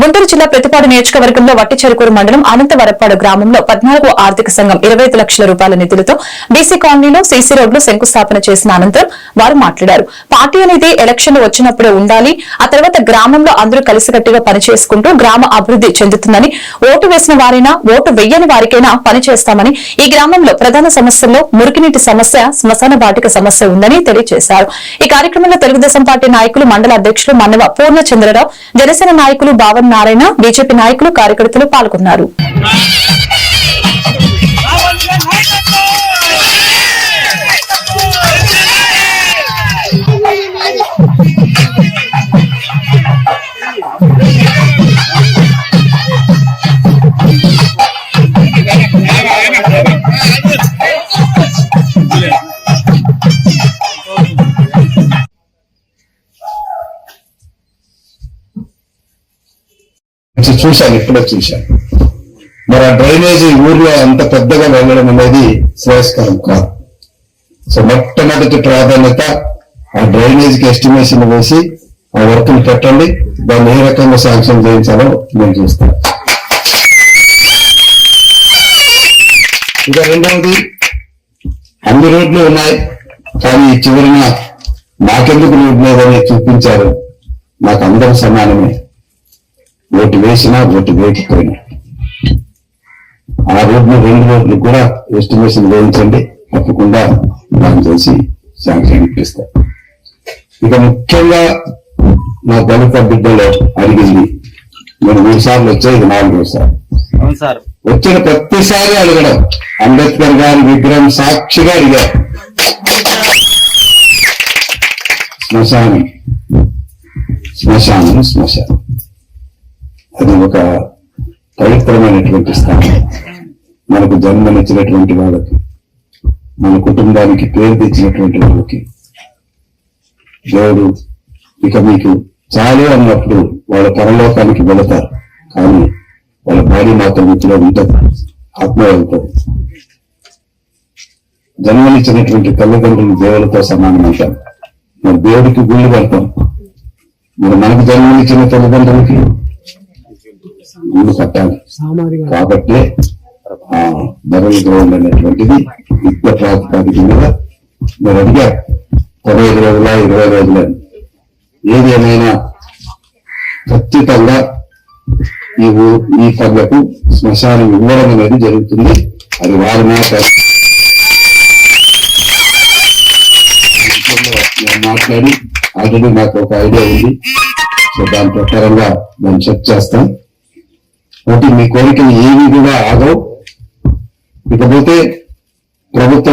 గుంటూరు జిల్లా ప్రతిపాడు నియోజకవర్గంలో వట్టి చెరుకూరు మండలం అనంతవరపాడు గ్రామంలో పద్నాలుగో ఆర్థిక సంఘం ఇరవై లక్షల రూపాయల నిధులతో బీసీ కాలనీలో సీసీ రోడ్లు శంకుస్థాపన చేసిన అనంతరం వారు మాట్లాడారు. పార్టీ అనేది ఎలక్షన్లు వచ్చినప్పుడే ఉండాలి ఆ తర్వాత గ్రామంలో అందరూ కలిసికట్టుగా పనిచేసుకుంటూ గ్రామ అభివృద్ధి చెందుతుందని ఓటు వేసిన వారైనా ఓటు వెయ్యని వారికైనా పనిచేస్తామని ఈ గ్రామంలో ప్రధాన సమస్యల్లో మురికినీటి సమస్య శ్మశాన బాటిక సమస్య ఉందని తెలియజేశారు. ఈ కార్యక్రమంలో తెలుగుదేశం పార్టీ నాయకులు మండల అధ్యక్షులు మన్నవ పూర్ణచంద్రరావు జనసేన నాయకులు బావన్ నారాయణ బీజేపీ నాయకులు కార్యకర్తలు పాల్గొన్నారు. చూశాను ఇప్పుడే చూశాను. మరి ఆ డ్రైనేజీ ఊర్లో అంత పెద్దగా వెళ్ళడం అనేది శ్రేయస్కరం కాదు. సో మొట్టమొదటి ప్రాధాన్యత ఆ డ్రైనేజీకి ఎస్టిమేషన్ వేసి ఆ వర్క్ని పెట్టండి. దాన్ని ఏ రకంగా శాంక్షన్ చేయించాలో నేను చూస్తాను. ఇక రెండవది అన్ని రోడ్లు ఉన్నాయి కానీ చివరిన నాకెందుకు రోడ్డు లేదని చూపించారు? నాకు అందరూ సమానమే. ఓటు వేసినా ఓటు వేయకపోయినా. ఆ రోడ్లు రెండు రోడ్లు కూడా ఎస్టిమేషన్ వేయించండి తప్పకుండా దాన్ని చేసి శాంక్షన్ ఇప్పిస్తా. ఇక ముఖ్యంగా నా దళిత బిడ్డలో అడిగింది నేను మూడు సార్లు వచ్చా ఇది నాలుగో సార్. వచ్చిన ప్రతిసారి అడగడం అంబేద్కర్ గారి విగ్రహం సాక్షిగా అడిగారు. శ్మశానం శ్మశానం శ్మశానం. అది ఒక పవిత్రమైనటువంటి స్థానం. మనకు జన్మనిచ్చినటువంటి వాళ్ళకి మన కుటుంబానికి పేరు తెచ్చినటువంటి వాళ్ళకి దేవుడు ఇక మీకు చాలే అన్నప్పుడు వాళ్ళ పరలోకానికి వెళతారు. కానీ వాళ్ళ బాడీ మాత్రం ఇంట్లో ఉంటుంది ఆత్మ వెళ్తారు జన్మనిచ్చినటువంటి తల్లిదండ్రులు దేవులతో సమానం అంటారు మరి దేవుడికి గుళ్ళు కడతాం మరి మనకు జన్మనిచ్చిన తల్లిదండ్రులకి గుళ్ళు కట్టాలి కాబట్టి బరువు గ్రౌండ్ అనేటువంటిది యుద్ధ ప్రాతిపదిక మీద మీరు అడిగారు పదహైదు రోజుల ఇరవై రోజుల. ఏది ఏమైనా ఖచ్చితంగా ఈ ఈ పనులకు శ్మశానం ఇవ్వడం అనేది జరుగుతుంది. అది వారి మాట. మాట్లాడి ఆల్రెడీ నాకు ఒక ఐడియా ఉంది. సో దాని ప్రకారంగా దాన్ని చెక్ చేస్తాం కాబట్టి మీ కోరికలు ఏవి కూడా ఆగవు. ఇకపోతే ప్రభుత్వం